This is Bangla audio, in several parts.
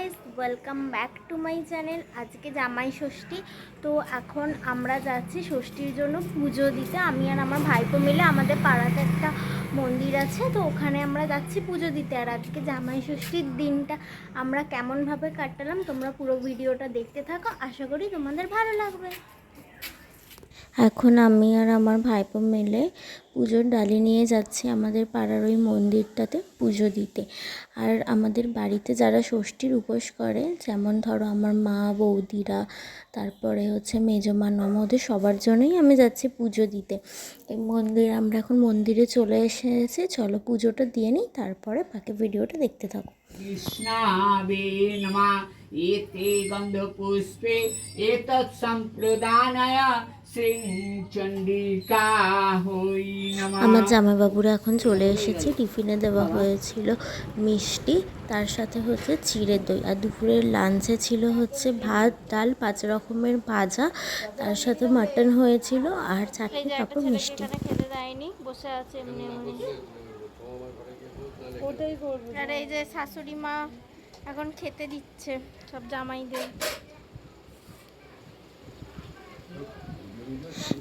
Guys welcome back to my channel আজকে জামাই ষষ্ঠী। তো এখন আমরা যাচ্ছি ষষ্ঠীর জন্য পুজো দিতে। আমি আর আমার ভাইপো মিলে আমাদের পাড়াতে একটা মন্দির আছে, তো ওখানে আমরা যাচ্ছি পুজো দিতে। আর আজকে জামাই ষষ্ঠীর দিনটা আমরা কেমনভাবে কাটালাম, তোমরা পুরো ভিডিওটা দেখতে থাকো। আশা করি তোমাদের ভালো লাগবে। এখন আমি আর আমার ভাইপো মিলে পুজোর ডালি নিয়ে যাচ্ছি আমাদের পাড়ার ওই মন্দিরটাতে পুজো দিতে। আর আমাদের বাড়িতে যারা ষষ্ঠীর উপোস করে, যেমন ধরো আমার মা, বৌদিরা, তারপরে হচ্ছে মেজমা নম ওদের সবার জন্যই আমি যাচ্ছি পুজো দিতে। এই মন্দির, আমরা এখন মন্দিরে চলে এসেছি। চলো পুজোটা দিয়ে নিই, তারপরে বাকি ভিডিওটা দেখতে থাকো। কৃষ্ণাবে আমার জামাইবাবুরা এখন চলে এসেছে টিফিনে দেওয়া হয়েছিল মিষ্টি তার সাথে হচ্ছে চিড়ে দই। আর দুপুরের লাঞ্চে ছিল হচ্ছে ভাত ডাল পাঁচ রকমের ভাজা তার সাথে মাটন হয়েছিল আর চাটনি পাঁপড় মিষ্টি। খেতে দেয়নি বসে আছে এমনি এমনি। আর এই যে শাশুড়ি মা এখন খেতে দিচ্ছে সব জামাইদের।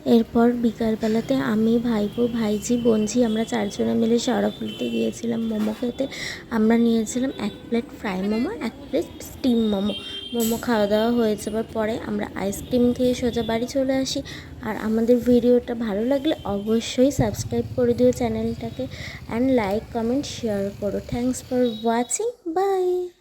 এরপর বিকালবেলাতে আমি, ভাইপো ভাইজি বোনঝি আমরা চারজনে মিলে শেওড়াফুলিতে গিয়েছিলাম মোমো খেতে। আমরা নিয়েছিলাম এক প্লেট ফ্রাই মোমো, এক প্লেট স্টিম মোমো। মোমো খাওয়া দাওয়া হয়ে যাবার পরে আমরা আইসক্রিম খেয়ে সোজা বাড়ি চলে আসি। আর আমাদের ভিডিওটা ভালো লাগলে অবশ্যই সাবস্ক্রাইব করে দিও চ্যানেলটাকে। অ্যান্ড লাইক কমেন্ট শেয়ার করো। Thanks for watching bye